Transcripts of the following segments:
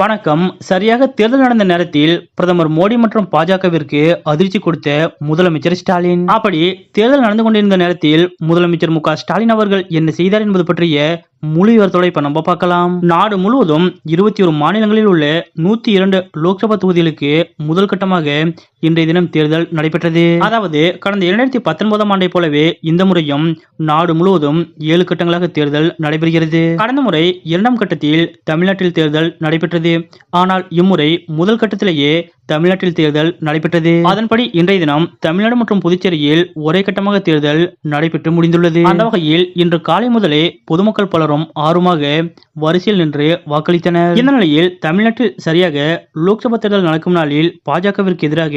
வணக்கம். சரியாக தேர்தல் நடந்த நேரத்தில் பிரதமர் மோடி மற்றும் பாஜகவிற்கு அதிர்ச்சி கொடுத்த முதலமைச்சர் ஸ்டாலின். அப்படி தேர்தல் நடந்து கொண்டிருந்த நேரத்தில் முதலமைச்சர் மு ஸ்டாலின் அவர்கள் என்ன செய்தார் என்பது பற்றிய முழு விவரத்தோட இப்ப நம்ம பார்க்கலாம். நாடு முழுவதும் இருபத்தி ஒரு மாநிலங்களில் உள்ள நூத்தி இரண்டு லோக்சபா தொகுதிகளுக்கு முதல் கட்டமாக இன்றைய தினம் தேர்தல் நடைபெற்றது. அதாவது கடந்த இரண்டாயிரத்தி பத்தொன்பதாம் ஆண்டை போலவே இந்த முறையும் நாடு முழுவதும் ஏழு கட்டங்களாக தேர்தல் நடைபெறுகிறது. கடந்த முறை இரண்டாம் கட்டத்தில் தமிழ்நாட்டில் தேர்தல் நடைபெற்றது. ஆனால் இம்முறை முதல் கட்டத்திலேயே தமிழ்நாட்டில் தேர்தல் நடைபெற்றது. அதன்படி இன்றைய தினம் தமிழ்நாடு மற்றும் புதுச்சேரியில் ஒரே கட்டமாக தேர்தல் நடைபெற்று முடிந்துள்ளது. அந்த வகையில் இன்று காலை முதலே பொதுமக்கள் பலரும் ஆர்வமாக வரிசையில் நின்று வாக்களித்தனர். இந்த நிலையில் தமிழ்நாட்டில் சரியாக லோக்சபா தேர்தல் நடக்கும் நாளில் பாஜகவிற்கு எதிராக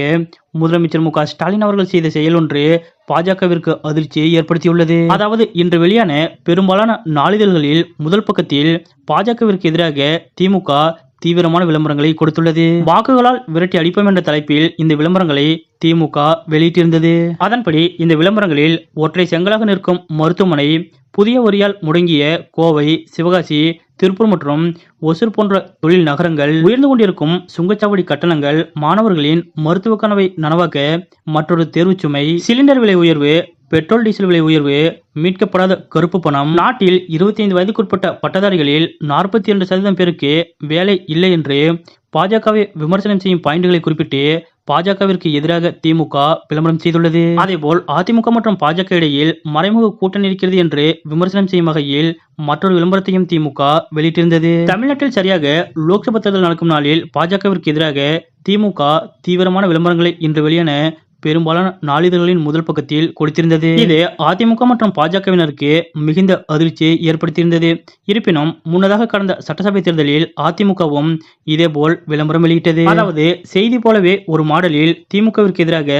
முதலமைச்சர் மு ஸ்டாலின் அவர்கள் செய்த செயல் ஒன்று பாஜகவிற்கு அதிர்ச்சியை ஏற்படுத்தியுள்ளது. அதாவது இன்று வெளியான பெரும்பாலான நாளிதழ்களில் முதல் பக்கத்தில் பாஜகவிற்கு எதிராக திமுக தீவிரமான விளம்பரங்களை கொடுத்துள்ளது. வாக்குகளால் விரட்டி அடிப்போம் என்ற தலைப்பில் இந்த விளம்பரங்களை திமுக வெளியிட்டிருந்தது. அதன்படி இந்த விளம்பரங்களில் ஒற்றை செங்கலாக நிற்கும் மருத்துவமனை புதிய வரியால் முடங்கிய கோவை சிவகாசி திருப்பூர் மற்றும் ஒசூர் போன்ற தொழில் நகரங்கள் உயர்ந்து கொண்டிருக்கும் சுங்கச்சாவடி கட்டணங்கள் மாணவர்களின் மருத்துவ கனவை நனவாக்க மற்றொரு தேர்வுச் சுமை சிலிண்டர் விலை உயர்வு பெட்ரோல் டீசல் விலை உயர்வு மீட்கப்படாத கருப்பு பணம். நாட்டில் இருபத்தி ஐந்து வயதுக்குட்பட்ட பட்டதாரிகளில் நாற்பத்தி இரண்டு சதவீதம் பேருக்கு வேலை இல்லை என்று பாஜகவை விமர்சனம் செய்யும் பாயிண்டுகளை குறிப்பிட்டு பாஜகவிற்கு எதிராக திமுக விளம்பரம் செய்துள்ளது. அதேபோல் அதிமுக மற்றும் பாஜக இடையில் மறைமுக கூட்டணி இருக்கிறது என்று விமர்சனம் செய்யும் வகையில் மற்றொரு விளம்பரத்தையும் திமுக வெளியிட்டிருந்தது. தமிழ்நாட்டில் சரியாக லோக்சபா தேர்தல் நடக்கும் நாளில் பாஜகவிற்கு எதிராக திமுக தீவிரமான விளம்பரங்களை இன்று வெளியான பெரும்பாலான நாளிதழ்களின் முதல் பக்கத்தில் கொடுத்திருந்தது. இது அதிமுக மற்றும் பாஜகவினருக்கு மிகுந்த அதிர்ச்சியை ஏற்படுத்தியிருந்தது. இருப்பினும் முன்னதாக கடந்த சட்டசபை தேர்தலில் அதிமுகவும் இதேபோல் விளம்பரம் வெளியிட்டது. அதாவது செய்தி போலவே ஒரு மாடலில் திமுகவிற்கு எதிராக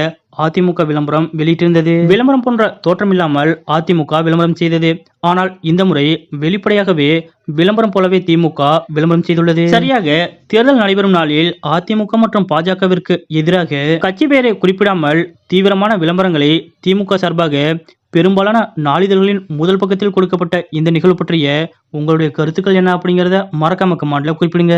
அதிமுக விளம்பரம் வெளியிட்டிருந்தது. விளம்பரம் போன்ற தோற்றமில்லாமல் அதிமுக விளம்பரம் செய்தது. ஆனால் இந்த முறை வெளிப்படையாகவே விளம்பரம் போலவே திமுக விளம்பரம் செய்துள்ளது. சரியாக தேர்தல் நடைபெறும் நாளில் அதிமுக மற்றும் பாஜகவிற்கு எதிராக கட்சி பெயரை குறிப்பிடாமல் தீவிரமான விளம்பரங்களை திமுக சார்பாக பெரும்பாலான நாளிதழ்களின் முதல் பக்கத்தில் கொடுக்கப்பட்ட இந்த நிகழ்வு பற்றிய உங்களுடைய கருத்துக்கள் என்ன அப்படிங்கிறத மறக்காம கமாண்டில் குறிப்பிடுங்க.